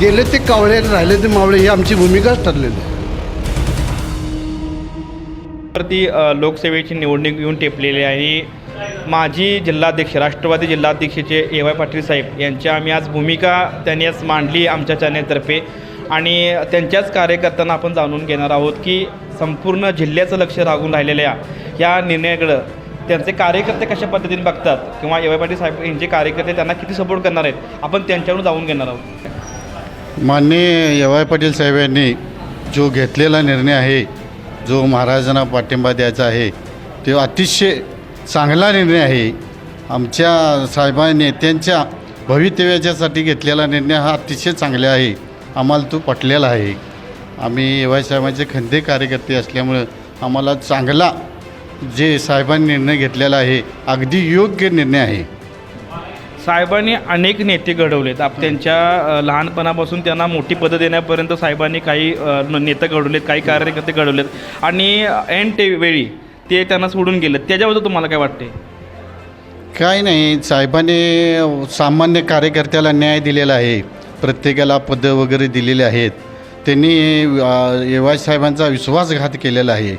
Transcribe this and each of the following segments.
गेले ते कावळे राहिले ते मावळे ही आमची भूमिकाच ठरलेली आहे. ती अ, लोकसेवेची निवडणूक येऊन टेपलेली आहे. आणि माजी जिल्हाध्यक्ष राष्ट्रवादी जिल्हाध्यक्षचे ए वाय पाटील साहेब यांची आम्ही आज भूमिका त्यांनी आज मांडली आमच्या चॅनेलतर्फे. आणि त्यांच्याच कार्यकर्त्यांना आपण जाणून घेणार आहोत की संपूर्ण जिल्ह्याचं लक्ष लागून राहिलेल्या या निर्णयाकडं त्यांचे कार्यकर्ते कशा पद्धतीने बघतात? किंवा ए वाय पाटील साहेब यांचे कार्यकर्ते त्यांना किती सपोर्ट करणार आहेत? आपण त्यांच्याकडून जाऊन घेणार आहोत. माननीय यवाय पाटील साहेब यांनी जो घेतलेला निर्णय आहे जो महाराजांना पाठिंबा द्यायचा आहे तो अतिशय चांगला निर्णय आहे. आमच्या साहेबा नेत्यांच्या भवितव्याच्यासाठी घेतलेला निर्णय हा अतिशय चांगला आहे. आम्हाला तो पटलेला आहे. आम्ही यवाय साहेबांचे खंदे कार्यकर्ते असल्यामुळं आम्हाला चांगला जे साहेबांनी निर्णय घेतलेला आहे अगदी योग्य निर्णय आहे. साहेबांनी अनेक नेते घडवलेत. आप त्यांच्या लहानपणापासून त्यांना मोठी पदं देण्यापर्यंत साहेबांनी काही नेते घडवलेत काही कार्यकर्ते घडवलेत. आणि एन ते वेळी ते त्यांना सोडून गेलेत. त्याच्याबद्दल तुम्हाला काय वाटते काय नाही. साहेबांनी सामान्य कार्यकर्त्याला न्याय दिलेला आहे. प्रत्येकाला पदं वगैरे दिलेले आहेत. त्यांनी येवाज साहेबांचा विश्वासघात केलेला आहे.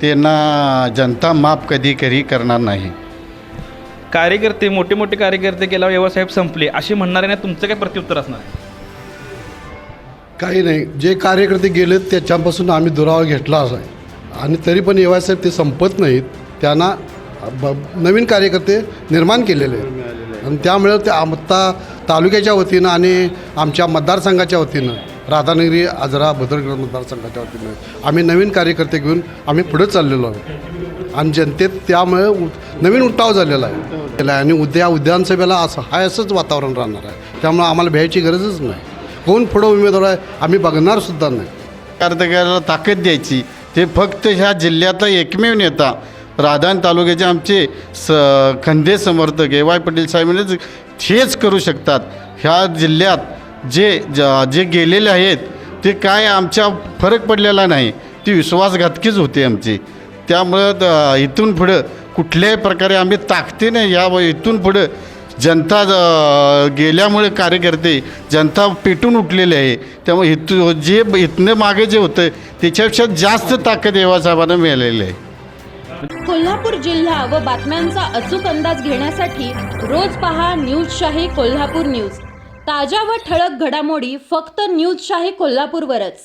त्यांना जनता माफ कधी कधी करणार नाही. कार्यकर्ते मोठे मोठे कार्यकर्ते केल्यावर व्यवसाय संपले. असे म्हणणारे तुमचं काय प्रत्युत्तर असणार? काही नाही. जे कार्यकर्ते गेलेत त्याच्यापासून आम्ही दुरावा घेतला असा आहे. आणि तरी पण साहेब ते संपत नाहीत. त्यांना ब नवीन कार्यकर्ते निर्माण केलेले आहेत. आणि त्यामुळे ते आत्ता तालुक्याच्या वतीनं आणि आमच्या मतदारसंघाच्या वतीनं राधानगरी आजरा भद्रगड मतदारसंघाच्या वतीनं आम्ही नवीन कार्यकर्ते घेऊन आम्ही पुढे चाललेलो आहोत. आणि जनतेत त्यामुळे उ- नवीन उठाव झालेला आहे. आणि उद्या विधानसभेला असं हाय असंच वातावरण राहणार आहे. त्यामुळे आम्हाला भ्यायची गरजच नाही. कोण पुढं उमेदवार आहे आम्ही बघणारसुद्धा नाही. कार्यकर्त्याला ताकद द्यायची. ते फक्त ह्या जिल्ह्यातला एकमेव नेता राधान तालुक्याचे आमचे स खंदे समर्थक ए. वाय. पाटील साहेबांनीच हेच करू शकतात. ह्या जिल्ह्यात जे ज- जे गेलेले आहेत ते काय आमच्या फरक पडलेला नाही. ती विश्वासघातकीच होती आमची. त्यामुळं इथून पुढं कुठल्याही प्रकारे आम्ही ताकदीने या व इथून पुढं जनता गेल्यामुळे कार्यकर्ते जनता पेटून उठलेली आहे. त्यामुळे इथू जे इथनं मागे जे होतं त्याच्यापेक्षा जास्त ताकद साहेबांना मिळालेली आहे. कोल्हापूर जिल्हा व बातम्यांचा अचूक अंदाज घेण्यासाठी रोज पहा न्यूज शाही कोल्हापूर न्यूज. ताज्या व ठळक घडामोडी फक्त न्यूज शाही कोल्हापूरवरच.